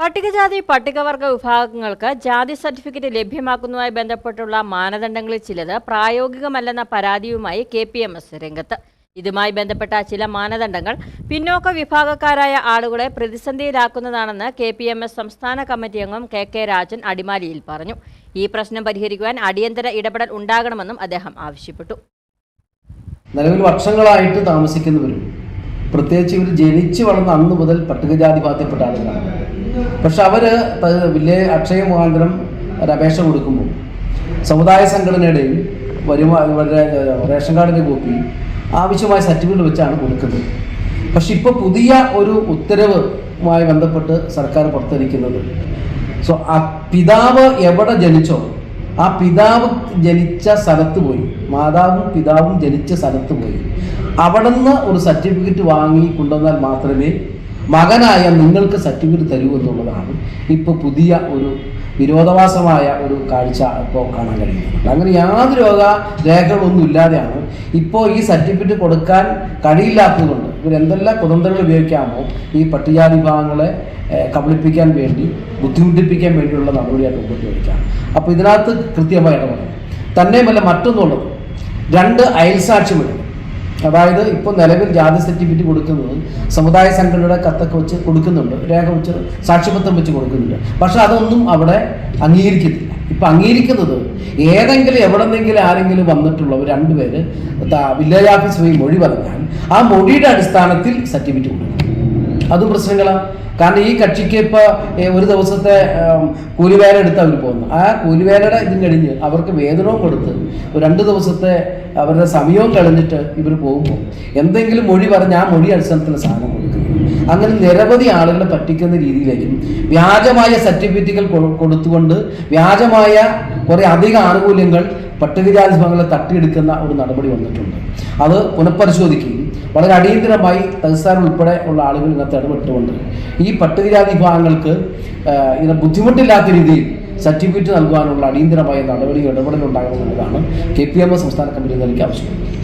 പട്ടികജാതി പട്ടികവർഗ വിഭാഗങ്ങൾക്ക് ജാതി സർട്ടിഫിക്കറ്റ് ലഭ്യമാക്കുന്നതുമായി ബന്ധപ്പെട്ടുള്ള മാനദണ്ഡങ്ങളിൽ ചിലത് പ്രായോഗികമല്ലെന്ന പരാതിയുമായി കെ പി എം എസ് രംഗത്ത്. ഇതുമായി ബന്ധപ്പെട്ട ചില മാനദണ്ഡങ്ങൾ പിന്നോക്ക വിഭാഗക്കാരായ ആളുകളെ പ്രതിസന്ധിയിലാക്കുന്നതാണെന്ന് കെ പി എം എസ് സംസ്ഥാന കമ്മിറ്റി അംഗം കെ കെ രാജൻ അടിമാലിയിൽ പറഞ്ഞു. ഈ പ്രശ്നം പരിഹരിക്കുവാൻ അടിയന്തര ഇടപെടൽ ഉണ്ടാകണമെന്നും അദ്ദേഹം ആവശ്യപ്പെട്ടു. നിലവിൽ വർഷങ്ങളായിട്ട് താമസിക്കുന്നവരും പ്രത്യേകിച്ച് ഇവർ ജനിച്ചു വളർന്ന അന്ന് മുതൽ പട്ടികജാതി ബാധ്യപ്പെട്ട ആളുകളാണ്. പക്ഷെ അവർ വില്ലേജ് അക്ഷയ മുഖാന്തരം ഒരു അപേക്ഷ കൊടുക്കുമ്പോൾ സമുദായ സംഘടനയുടെയും വരുമാ ഇവരുടെ റേഷൻ കാർഡിന്റെ കോപ്പി ആവശ്യമായ സർട്ടിഫിക്കറ്റ് വെച്ചാണ് കൊടുക്കുന്നത്. പക്ഷെ ഇപ്പോൾ പുതിയ ഒരു ഉത്തരവുമായി ബന്ധപ്പെട്ട് സർക്കാർ പുറത്തിരിക്കുന്നത് സോ ആ പിതാവ് എവിടെ ജനിച്ചോ ആ പിതാവ് ജനിച്ച സ്ഥലത്ത് പോയി. മാതാവും പിതാവും ജനിച്ച സ്ഥലത്ത് പോയി. അവിടെ നിന്ന് ഒരു സർട്ടിഫിക്കറ്റ് വാങ്ങി കൊണ്ടുവന്നാൽ മാത്രമേ മകനായ നിങ്ങൾക്ക് സർട്ടിഫിക്കറ്റ് തരൂ എന്നുള്ളതാണ് ഇപ്പോൾ പുതിയ ഒരു വിരോധാഭാസമായ ഒരു കാഴ്ച ഇപ്പോൾ കാണാൻ കഴിയുന്നത്. അങ്ങനെ യാതൊരു രോഗ രേഖകളൊന്നും ഇല്ലാതെയാണ് ഇപ്പോൾ ഈ സർട്ടിഫിക്കറ്റ് കൊടുക്കാൻ കഴിയില്ലാത്തതുകൊണ്ട് ഇവർ എന്തെല്ലാം കുതന്ത്രങ്ങൾ ഉപയോഗിക്കാമോ ഈ പട്ടികജാതി വിഭാഗങ്ങളെ കബളിപ്പിക്കാൻ വേണ്ടി ബുദ്ധിമുട്ടിപ്പിക്കാൻ വേണ്ടിയുള്ള നടപടിയായിട്ട് മുമ്പോട്ട് വയ്ക്കാം അപ്പോൾ ഇതിനകത്ത് കൃത്യമായി ഇടപെടണം തന്നെയുമല്ല മറ്റൊന്നുള്ളത്. രണ്ട് അയൽസാക്ഷ്യമിടണം അതായത് ഇപ്പോൾ നിലവിൽ ജാതി സർട്ടിഫിക്കറ്റ് കൊടുക്കുന്നത് സമുദായ സംഘടനയുടെ കത്തൊക്കെ വെച്ച് കൊടുക്കുന്നുണ്ട്. രേഖ വെച്ച് സാക്ഷ്യപത്രം വെച്ച് കൊടുക്കുന്നുണ്ട്. പക്ഷെ അതൊന്നും അവിടെ അംഗീകരിക്കത്തില്ല. ഇപ്പം അംഗീകരിക്കുന്നത് ഏതെങ്കിലും എവിടെന്നെങ്കിലും ആരെങ്കിലും വന്നിട്ടുള്ളവർ രണ്ടുപേര് വില്ലേജ് ഓഫീസ് പോയി മൊഴി പറഞ്ഞാൽ ആ മൊഴിയുടെ അടിസ്ഥാനത്തിൽ സർട്ടിഫിക്കറ്റ് കൊടുക്കും. അതും പ്രശ്നങ്ങളാണ് കാരണം ഈ കക്ഷിക്ക് ഇപ്പോൾ ഒരു ദിവസത്തെ കൂലിവേല എടുത്ത് അവർ പോകുന്നു ആ കൂലിവേലയുടെ ഇതും കഴിഞ്ഞ് അവർക്ക് വേതനവും കൊടുത്ത് രണ്ട് ദിവസത്തെ അവരുടെ സമയവും കളഞ്ഞിട്ട് ഇവർ പോകുമ്പോൾ എന്തെങ്കിലും മൊഴി പറഞ്ഞ് ആ മൊഴി അടിസ്ഥാനത്തിൽ സാധനം അങ്ങനെ നിരവധി ആളുകളെ പറ്റിക്കുന്ന രീതിയിലേക്കും വ്യാജമായ സർട്ടിഫിക്കറ്റുകൾ കൊടുത്തുകൊണ്ട് വ്യാജമായ കുറേ അധിക ആനുകൂല്യങ്ങൾ പട്ടികജാതി വിഭാഗങ്ങളെ തട്ടിയെടുക്കുന്ന ഒരു നടപടി വന്നിട്ടുണ്ട്. അത് പുനഃപരിശോധിക്കുകയും വളരെ അടിയന്തരമായി തഹസാർ ഉൾപ്പെടെ ഉള്ള ആളുകൾ ഇതിനകത്ത് ഇടപെട്ടുകൊണ്ട് ഈ പട്ടികജാതി വിഭാഗങ്ങൾക്ക് ഇതിനെ ബുദ്ധിമുട്ടില്ലാത്ത രീതിയിൽ സർട്ടിഫിക്കറ്റ് നൽകുവാനുള്ള അടിയന്തരമായ നടപടി ഇടപെടലുണ്ടാകണമെന്നുള്ളതാണ് കെ പി എം എസ് സംസ്ഥാന കമ്മിറ്റി നൽകി ആവശ്യപ്പെടുന്നത്